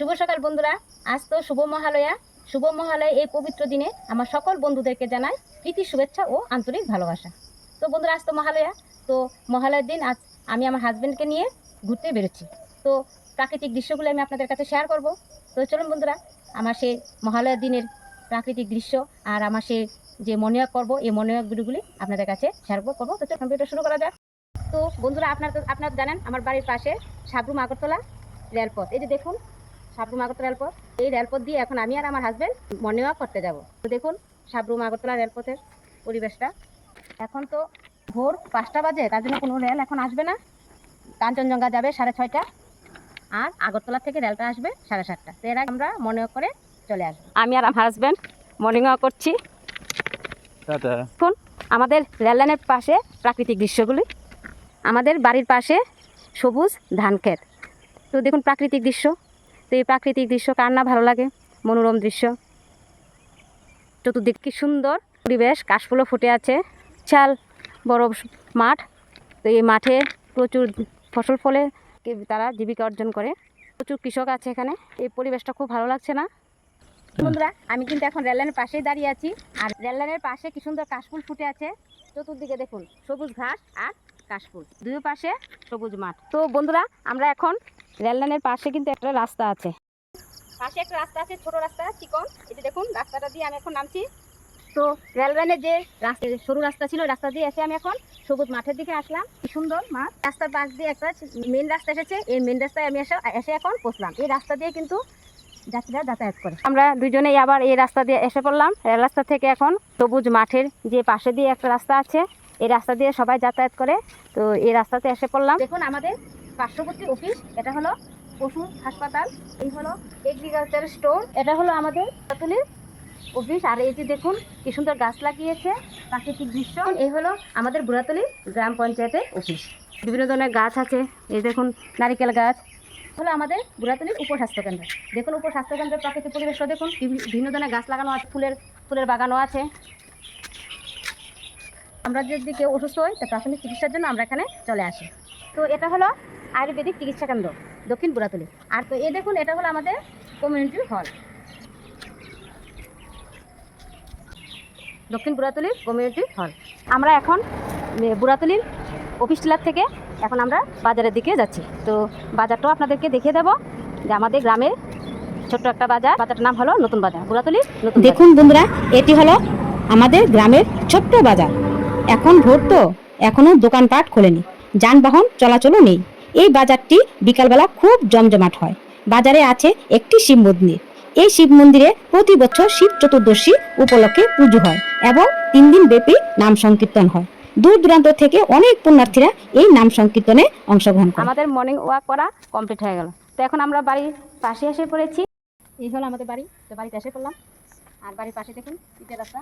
শুভ সকাল বন্ধুরা। আজ তো শুভ মহালয়া। শুভ মহালয়া এই পবিত্র দিনে আমার সকল বন্ধুদেরকে জানাই প্রীতি, শুভেচ্ছা ও আন্তরিক ভালোবাসা। তো বন্ধুরা, আজ তো মহালয়া। তো মহালয়ার দিন আজ আমি আমার হাজব্যান্ডকে নিয়ে ঘুরতে বেরোচ্ছি। তো প্রাকৃতিক দৃশ্যগুলো আমি আপনাদের কাছে শেয়ার করব। তো চলুন বন্ধুরা, আমার সেই মহালয়ার দিনের প্রাকৃতিক দৃশ্য আর আমার সেই যে মনোয়োগ করব এই মনোয়োগ ভিডিওগুলি আপনাদের কাছে শেয়ার করব। তো চলুন ভিডিও শুরু করা যাক। তো বন্ধুরা, আপনার আপনারা জানেন, আমার বাড়ির পাশে সাবরুম আগরতলা রেলপথ। এই যে দেখুন সাবরুম আগরতলা রেলপথ। এই রেলপথ দিয়ে এখন আমি আর আমার হাজব্যান্ড মর্নিং ওয়াক করতে যাব। তো দেখুন সাবরুম আগরতলা রেলপথের পরিবেশটা। এখন তো ভোর পাঁচটা বাজে তার জন্য কোনো রেল এখন আসবে না। কাঞ্চনজঙ্ঘা যাবে সাড়ে ছয়টা আর আগরতলা থেকে রেলটা আসবে সাড়ে সাতটা। তো এর আগে আমরা মর্নিং ওয়াক করে চলে আসব। আমি আর আমার হাজব্যান্ড মর্নিং ওয়াক করছি দেখুন আমাদের রেললাইনের পাশে প্রাকৃতিক দৃশ্যগুলি। আমাদের বাড়ির পাশে সবুজ ধান ক্ষেত তো দেখুন প্রাকৃতিক দৃশ্য। তো এই প্রাকৃতিক দৃশ্য কার না ভালো লাগে? মনোরম দৃশ্য। চতুর্দিক কি সুন্দর? পরিবেশ, কাশফুলও ফুটে আছে। বিশাল বড় মাঠ। তো এই মাঠে প্রচুর ফসল ফলে তারা জীবিকা অর্জন করে। প্রচুর কৃষক আছে এখানে। এই পরিবেশটা খুব ভালো লাগছে না? বন্ধুরা, আমি কিন্তু এখন রেললাইনের পাশেই দাঁড়িয়ে আছি। আর রেললাইনের পাশে কি সুন্দর কাশফুল ফুটে আছে। চতুর্দিকে দেখুন, সবুজ ঘাস আর কাশফুল। দুই পাশে সবুজ মাঠ। তো বন্ধুরা, আমরা এখন রেললাইনের পাশে কিন্তু একটা রাস্তা আছে। পাশে একটা রাস্তা আছে ছোট রাস্তা চিকন। যে দেখুন রাস্তাটা দিয়ে আমি এখন নামছি। তো রেললাইনের যে রাস্তা সরু রাস্তা ছিল রাস্তা দিয়ে এসে আমি এখন সবুজ মাঠের দিকে আসলাম। কি সুন্দর মাঠ। রাস্তার পাশ দিয়ে একটা মেন রাস্তা এসেছে। এই মেন রাস্তায় আমি এসে এসে এখন পৌঁছলাম এই রাস্তা দিয়ে কিন্তু যাত্রীরা যাতায়াত করে। আমরা দুজনেই আবার এই রাস্তা দিয়ে এসে পড়লাম। রেল রাস্তা থেকে এখন সবুজ মাঠের যে পাশে দিয়ে একটা রাস্তা আছে এই রাস্তা দিয়ে সবাই যাতায়াত করে। তো এই রাস্তাতে এসে পড়লাম। দেখুন আমাদের পার্শ্ববর্তী অফিস এটা হলো পশু হাসপাতাল, এই হলো এগ্রিকালচার স্টোর এটা হলো আমাদের অফিস আর এই যে দেখুন, কি সুন্দর গাছ লাগিয়েছে, প্রাকৃতিক দৃশ্য। এই হলো আমাদের বুড়াতলি গ্রাম পঞ্চায়েতের অফিস বিভিন্ন ধরনের গাছ আছে, এই দেখুন, নারিকেল গাছ। হলো আমাদের বুড়াতলির উপস্বাস্থ্য কেন্দ্র। দেখুন উপস্বাস্থ্য কেন্দ্রের প্রাকৃতিক পরিবেশটা দেখুন বিভিন্ন ধরনের গাছ লাগানো আছে, ফুলের ফুলের বাগানও আছে। আমরা যদি কেউ অসুস্থ হই, তো প্রাথমিক চিকিৎসার জন্য আমরা এখানে চলে আসি। তো এটা হলো আয়ুর্বেদিক চিকিৎসা কেন্দ্র, দক্ষিণ বুড়াতলি। আর তো এ দেখুন, এটা হলো আমাদের কমিউনিটি হল দক্ষিণ বুড়াতলির কমিউনিটি হল আমরা এখন বুড়াতলির অফিস টিলার থেকে এখন আমরা বাজারের দিকে যাচ্ছি। তো বাজারটাও আপনাদেরকে দেখিয়ে দেবো যে আমাদের গ্রামের ছোট্ট একটা বাজার। বাজারটার নাম হলো নতুন বাজার বুড়াতলি নতুন দেখুন বন্ধুরা, এটি হলো আমাদের গ্রামের ছোট্ট বাজার। এখন ভোর তো, এখনও দোকানপাট খোলেনি, যানবাহন চলাচলও নেই। এই বাজারটি বিকালবেলা খুব জমজমাট হয়। বাজারে আছে একটি শিব মন্দির। এই শিব মন্দিরে প্রতি বছর শিব চতুর্দশী উপলক্ষে পুজো হয় এবং তিন দিন ব্যাপী নাম সংকীর্তন হয়। দূর দূরান্ত থেকে অনেক পুণ্যার্থীরা এই নাম সংকীর্তনে অংশগ্রহণ করে। আমাদের মর্নিং ওয়াক করা কমপ্লিট হয়ে গেল। তো এখন আমরা বাড়ির পাশে এসে পড়েছি। এই হলো আমাদের বাড়ি। তো বাড়িতে এসে পড়লাম। আর বাড়ির পাশে দেখুন পিঠের রাস্তা